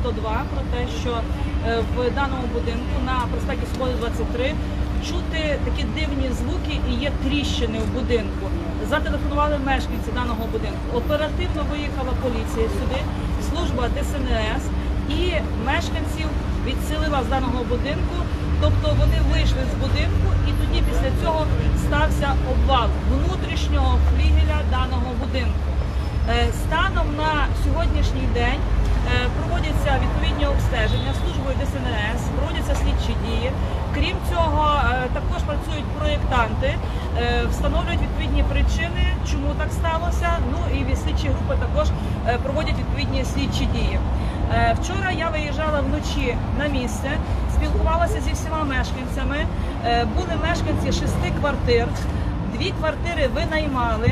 102 про те, що е, в даному будинку на проспекті Свободи 23 чути такі дивні звуки і є тріщини в будинку. Зателефонували мешканці даного будинку. Оперативно виїхала поліція сюди, служба ДСНС і мешканців відселила з даного будинку. Тобто вони вийшли з будинку, і тоді після цього стався обвал внутрішнього флігеля даного будинку. Е, Станом на сьогоднішній день проводяться відповідні обстеження службою ДСНС, проводяться слідчі дії. Крім цього, е, також працюють проєктанти, е, встановлюють відповідні причини, чому так сталося. Ну і слідчі групи також е, проводять відповідні слідчі дії. Е, Вчора я виїжджала вночі на місце, спілкувалася зі всіма мешканцями. Е, Були мешканці шести квартир. Дві квартири винаймали.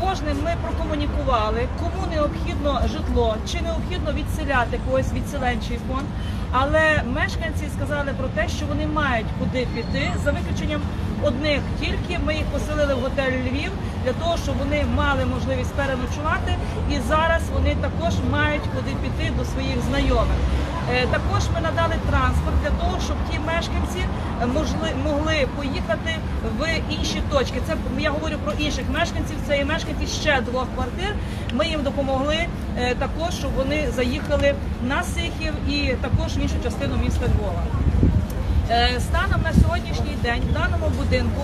Кожним ми прокомунікували, кому необхідно житло, чи необхідно відселяти когось відселенчий фонд. Але мешканці сказали про те, що вони мають куди піти, за виключенням одних тільки ми їх поселили в готель Львів для того, щоб вони мали можливість переночувати, і зараз вони також мають куди піти до своїх знайомих. Е, Також ми надали транспорт для того, щоб ті мешканці е, могли поїхати в інші точки. Це я говорю про інших мешканців. Це і мешканці ще двох квартир. Ми їм допомогли е, також, щоб вони заїхали на Сихів і також в іншу частину міста Львова. Станом на сьогоднішній день в даному будинку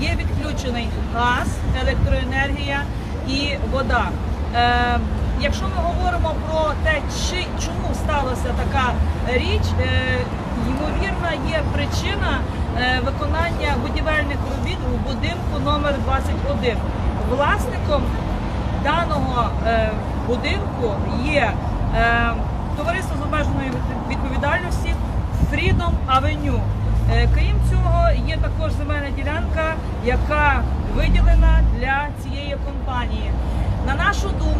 є відключений газ, електроенергія і вода. Якщо ми говоримо про те, чи чому сталася така річ, е, ймовірна є причина е, виконання будівельних робіт у будинку номер 21. Власником даного е, будинку є товариство з обмеженою відповідальності Freedom Avenue. Крім цього, є також земельна ділянка, яка виділена для цієї компанії. На нашу думку,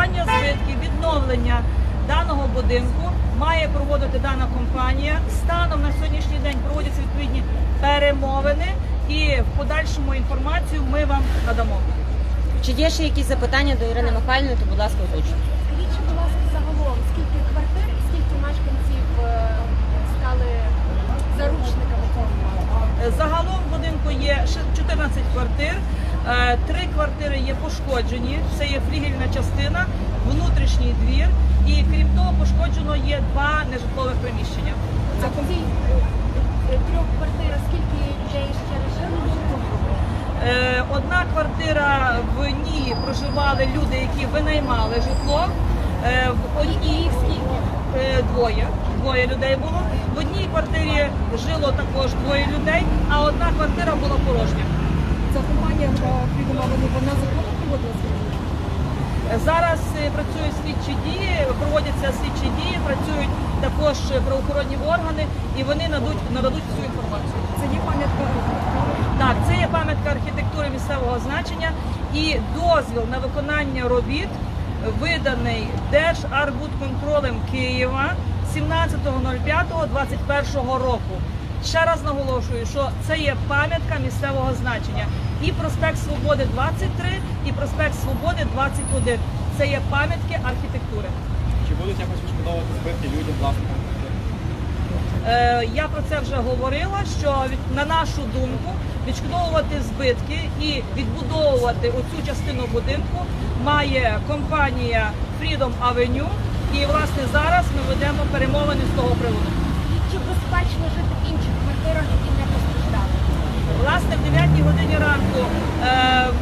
відшкодування збитків, відновлення даного будинку має проводити дана компанія. Станом на сьогоднішній день проводяться відповідні перемовини, і в подальшому інформацію ми вам надамо. Чи є ще якісь запитання до Ірини Михайлівни, то будь ласка, озвучуйте. Скажіть, будь ласка, загалом, скільки квартир і скільки мешканців е, стали заручниками? Загалом в будинку є 14 квартир. Е, Три квартири є пошкоджені. Це є флігельна частина, внутрішній двір. І крім того, пошкоджено є два нежитлових приміщення. А в цій е, трьох квартирах скільки людей ще лишили? Е, Одна квартира в ній проживали люди, які винаймали житло. В одній їх скільки? двоє. Двоє людей було. В одній квартирі жило також двоє людей, а одна квартира була порожня. Ця компанія Freedom Avenue, вона законно проводила свої? Зараз е, працюють слідчі дії, проводяться слідчі дії, працюють також правоохоронні органи, і вони надуть нададуть всю інформацію. Це є пам'ятка Так, це є пам'ятка архітектури місцевого значення і дозвіл на виконання робіт виданий Держарбудконтролем Києва 17.05.21 року. Ще раз наголошую, що це є пам'ятка місцевого значення. І проспект Свободи 23, і проспект Свободи 21. Це є пам'ятки архітектури. Чи будуть якось відшкодовувати збитки людям, власникам? Е, Я про це вже говорила. Що від- на нашу думку відшкодовувати збитки і відбудовувати оцю частину будинку має компанія Freedom Avenue. І власне зараз ми ведемо перемовини з того приводу. Жити в інших квартирах, які не постраждали? Власне, в 9 годині ранку е,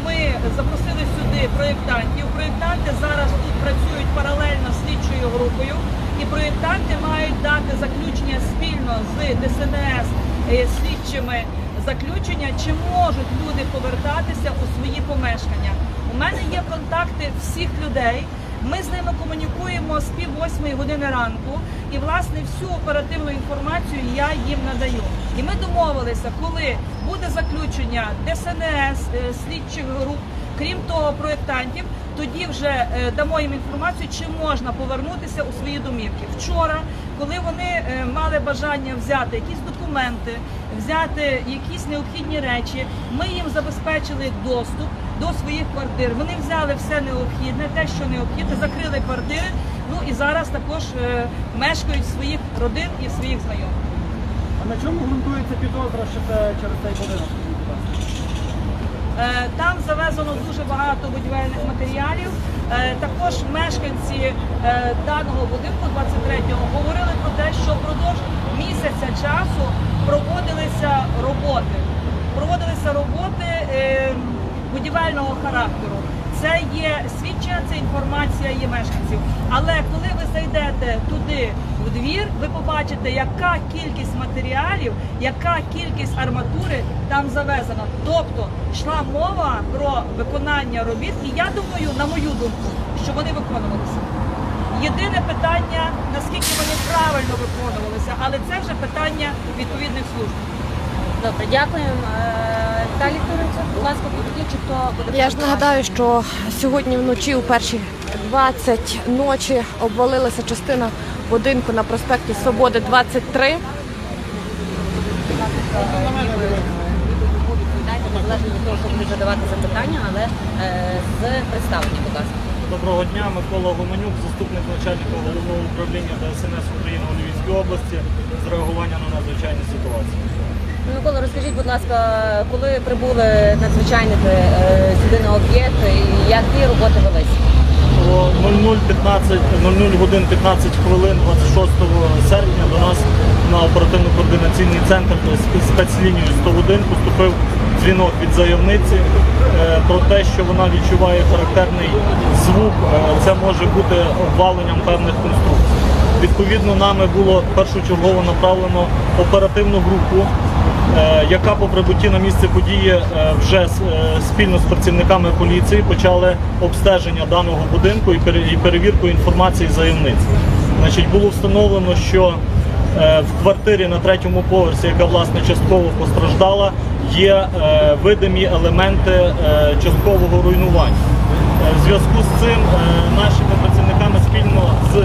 ми запросили сюди проєктантів. Проєктанти зараз тут працюють паралельно з слідчою групою, і проєктанти мають дати заключення спільно з ДСНС е, слідчими заключення, чи можуть люди повертатися у свої помешкання. У мене є контакти всіх людей. Ми з ними комунікуємо з пів восьмої години ранку, і власне всю оперативну інформацію я їм надаю. І ми домовилися, коли буде заключення ДСНС, е, слідчих груп, крім того, проєктантів, тоді вже е, дамо їм інформацію, чи можна повернутися у свої домівки. Вчора, коли вони е, мали бажання взяти якісь документи, взяти якісь необхідні речі, ми їм забезпечили доступ до своїх квартир. Вони взяли все необхідне, те, що необхідне, закрили квартири. Ну і зараз також е, мешкають своїх родин і своїх знайомих. А на чому ґрунтується підозра, що це через цей будинок? Завезено дуже багато будівельних матеріалів. Е, Також мешканці е, даного будинку 23-го говорили про те, що впродовж місяця часу проводилися роботи. Проводилися роботи е, будівельного характеру. Це є свідчення, це інформація є мешканців. Але коли ви зайдете туди в двір, ви побачите, яка кількість матеріалів, яка кількість арматури там завезена. Тобто йшла мова про виконання робіт, і я думаю, на мою думку, що вони виконувалися. Єдине питання, наскільки вони правильно виконувалися, але це вже питання відповідних служб. Добре, дякуємо. Віталій Вікторович, будь ласка, чи хто буде? Я ж нагадаю, що сьогодні вночі у перші 20 ночі обвалилася частина будинку на проспекті Свободи 23. Відповідайте, незалежно від того, що будуть задавати запитання, але е, з представлення, будь ласка. Доброго дня, Микола Гоманюк, заступник начальника головного управління ДСНС України у Львівській області з реагування на надзвичайні ситуації. Микола, розкажіть, будь ласка, коли прибули надзвичайники е, сюди на об'єкт, і які роботи велись? О 00.15, 00 годин 15 хвилин 26 серпня до нас на оперативно-координаційний центр спецлінію 101 поступив дзвінок від заявниці е, про те, що вона відчуває характерний звук. Е, Це може бути обваленням певних конструкцій. Відповідно, нами було першочергово направлено оперативну групу, яка по прибутті на місце події е, вже е, спільно з працівниками поліції почали обстеження даного будинку і пере- перевірку інформації заявниць. Значить, було встановлено, що е, в квартирі на третьому поверсі, яка власне частково постраждала, є е, видимі елементи е, часткового руйнування. Е, В зв'язку з цим е, нашими працівниками спільно з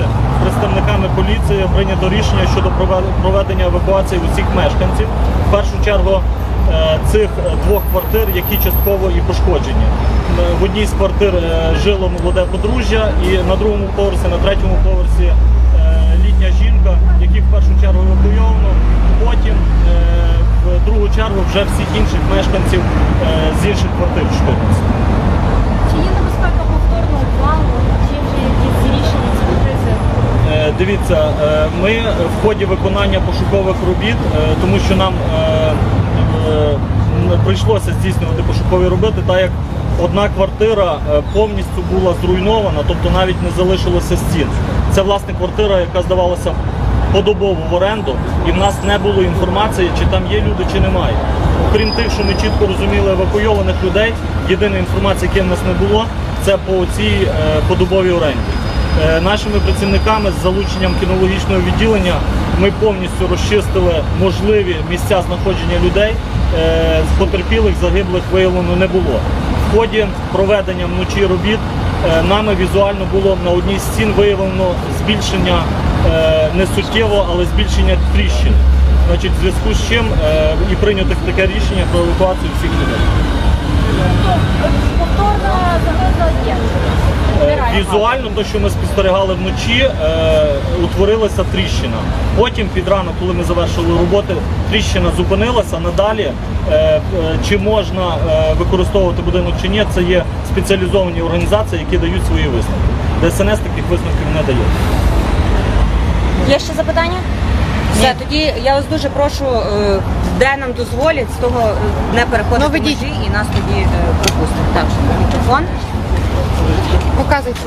представниками поліції прийнято рішення щодо проведення евакуації усіх мешканців. Першу чергу е, цих двох квартир, які частково і пошкоджені. В одній з квартир е, жило молоде подружжя, і на другому поверсі, на третьому поверсі е, літня жінка, які в першу чергу евакуйовано. Потім в другу чергу вже всіх інших мешканців з інших квартир 14. Дивіться, е, ми в ході виконання пошукових робіт, е, тому що нам е, прийшлося здійснювати пошукові робити, так як одна квартира повністю була зруйнована, тобто навіть не залишилося стін. Це власне квартира, яка здавалася подобово в оренду, і в нас не було інформації, чи там є люди, чи немає. Окрім тих, що ми чітко розуміли евакуйованих людей, єдина інформація, яка в нас не було, це по цій подобовій оренді. Е, Нашими працівниками з залученням кінологічного відділення ми повністю розчистили можливі місця знаходження людей. Е, З потерпілих загиблих виявлено не було. В ході проведення вночі робіт е, нами візуально було на одній з стін виявлено збільшення не суттєво, але збільшення тріщин. Значить, в зв'язку з чим і прийнято таке рішення про евакуацію всіх людей. Повторна загроза є. Візуально, те, що ми спостерігали вночі, е, утворилася тріщина. Потім під ранок, коли ми завершили роботи, тріщина зупинилася. Надалі, е, е, чи можна використовувати будинок чи ні, це є спеціалізовані організації, які дають свої висновки. ДСНС таких висновків не дає. Є ще запитання? Все, тоді я вас дуже прошу, де нам дозволять з того не переходити Ну, межі і нас тоді пропустять. Так, мікрофон. Показуйте.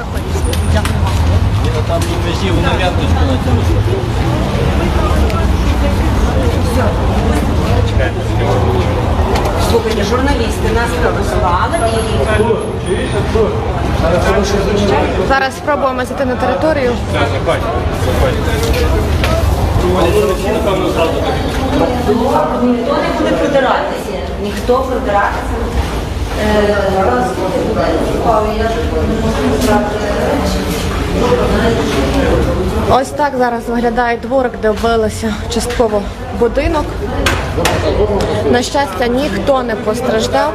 Там до межі, вони в'язочку на цьому. Слухайте, журналісти нас пропускали і Зараз спробуємо зайти на територію. ніхто не буде придиратися. Ніхто придиратися. Ось так зараз виглядає дворик, де обвилося частково будинок. На щастя, ніхто не постраждав.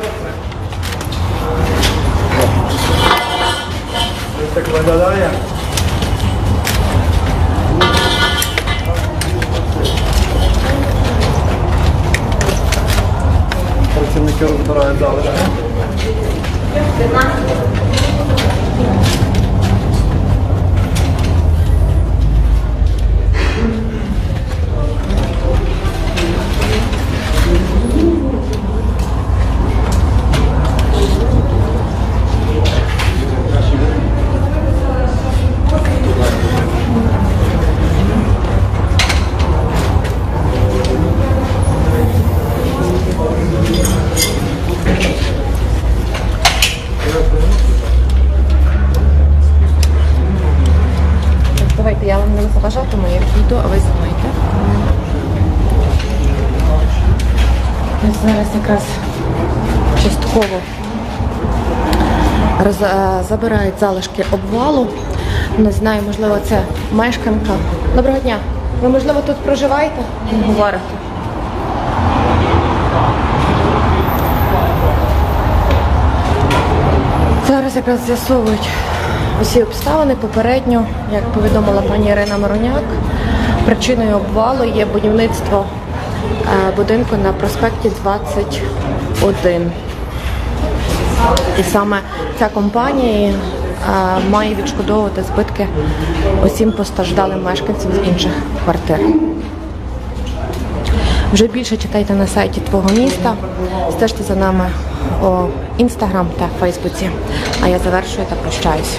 Працівники розбирають залишки. Good night. Зараз якраз частково роз, е, забирають залишки обвалу. Не знаю, можливо, це мешканка. Доброго дня. Ви, можливо, тут проживаєте? Говорите. Зараз якраз з'ясовують усі обставини попередньо, як повідомила пані Ірина Мороняк, причиною обвалу є будівництво будинку на проспекті 21. І саме ця компанія е, має відшкодовувати збитки усім постраждалим мешканцям з інших квартир. Вже більше читайте на сайті твого міста, стежте за нами у інстаграм та фейсбуці. А я завершую та прощаюсь.